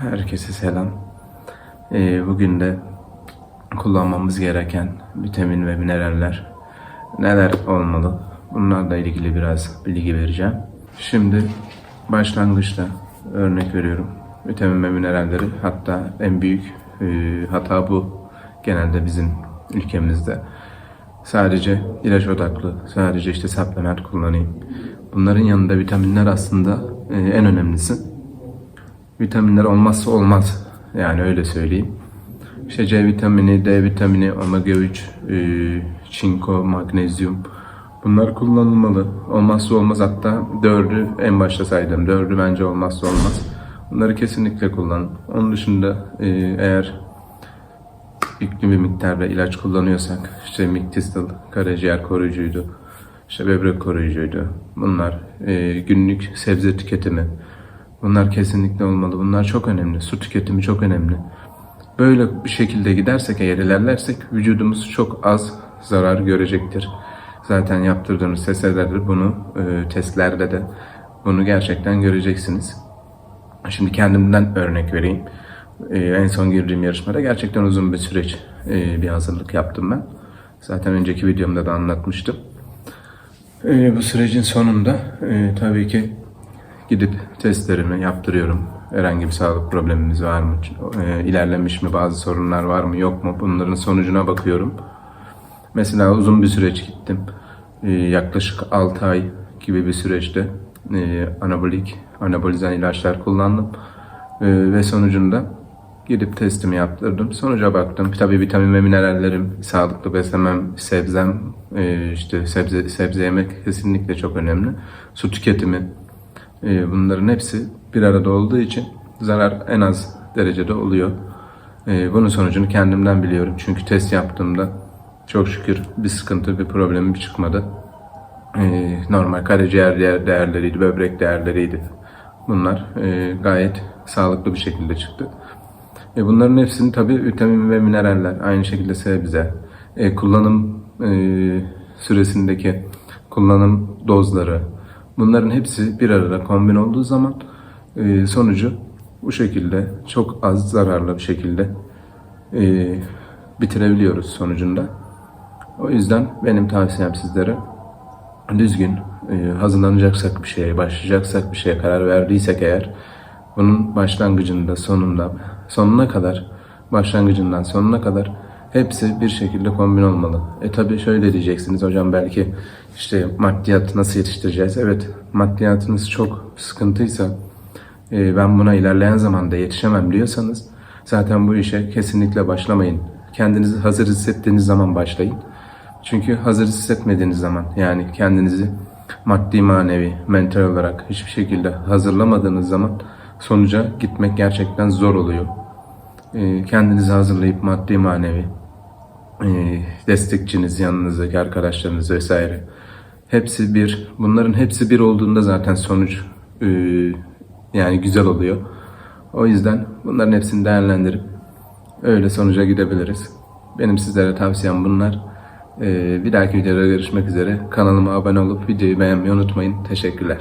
Herkese selam. Ee, bugün de kullanmamız gereken vitamin ve mineraller neler olmalı? Bunlarla ilgili biraz bilgi vereceğim. Şimdi başlangıçta örnek veriyorum. Vitamin ve mineralleri hatta en büyük e, hata bu genelde bizim ülkemizde. Sadece ilaç odaklı, sadece işte supplement kullanayım. Bunların yanında vitaminler aslında e, en önemlisi. Vitaminler olmazsa olmaz. Yani öyle söyleyeyim. İşte C vitamini, D vitamini, omega 3, e, çinko, magnezyum bunlar kullanılmalı. Olmazsa olmaz hatta dördü en başta saydım. Dördü bence olmazsa olmaz. Bunları kesinlikle kullanın. Onun dışında e, eğer yüklü bir miktarda ilaç kullanıyorsak işte Mictistal karaciğer koruyucuydu. işte böbrek koruyucuydu. Bunlar e, günlük sebze tüketimi. Bunlar kesinlikle olmalı. Bunlar çok önemli. Su tüketimi çok önemli. Böyle bir şekilde gidersek eğer ilerlersek vücudumuz çok az zarar görecektir. Zaten yaptırdığınız testlerde bunu e, testlerde de bunu gerçekten göreceksiniz. Şimdi kendimden örnek vereyim. Ee, en son girdiğim yarışmada gerçekten uzun bir süreç e, bir hazırlık yaptım ben. Zaten önceki videomda da anlatmıştım. Bu sürecin sonunda e, tabii ki gidip testlerimi yaptırıyorum. Herhangi bir sağlık problemimiz var mı? E, ilerlemiş mi? Bazı sorunlar var mı? Yok mu? Bunların sonucuna bakıyorum. Mesela uzun bir süreç gittim. Ee, yaklaşık 6 ay gibi bir süreçte e, anabolik, anabolizan ilaçlar kullandım. Ee, ve sonucunda gidip testimi yaptırdım. Sonuca baktım. Tabii vitamin ve minerallerim, sağlıklı beslemem, sebzem, işte sebze, sebze yemek kesinlikle çok önemli. Su tüketimi, bunların hepsi bir arada olduğu için zarar en az derecede oluyor. E, bunun sonucunu kendimden biliyorum. Çünkü test yaptığımda çok şükür bir sıkıntı, bir problemim çıkmadı. E, normal karaciğer değer- değerleriydi, böbrek değerleriydi. Bunlar e, gayet sağlıklı bir şekilde çıktı. E, bunların hepsini tabii vitamin ve mineraller, aynı şekilde sebze, e, kullanım süresindeki kullanım dozları, bunların hepsi bir arada kombin olduğu zaman e, sonucu bu şekilde çok az zararlı bir şekilde e, bitirebiliyoruz sonucunda. O yüzden benim tavsiyem sizlere düzgün e, hazırlanacaksak bir şeye, başlayacaksak bir şeye karar verdiysek eğer bunun başlangıcında, sonunda, sonuna kadar, başlangıcından sonuna kadar hepsi bir şekilde kombin olmalı. E tabi şöyle diyeceksiniz hocam belki işte maddiyat nasıl yetiştireceğiz? Evet maddiyatınız çok sıkıntıysa e, ben buna ilerleyen zamanda yetişemem diyorsanız zaten bu işe kesinlikle başlamayın. Kendinizi hazır hissettiğiniz zaman başlayın. Çünkü hazır hissetmediğiniz zaman yani kendinizi maddi manevi, mental olarak hiçbir şekilde hazırlamadığınız zaman sonuca gitmek gerçekten zor oluyor. Ee, kendinizi hazırlayıp maddi manevi e, destekçiniz, yanınızdaki arkadaşlarınız vesaire hepsi bir. Bunların hepsi bir olduğunda zaten sonuç e, yani güzel oluyor. O yüzden bunların hepsini değerlendirip öyle sonuca gidebiliriz. Benim sizlere tavsiyem bunlar. Ee, bir dahaki videoda görüşmek üzere. Kanalıma abone olup videoyu beğenmeyi unutmayın. Teşekkürler.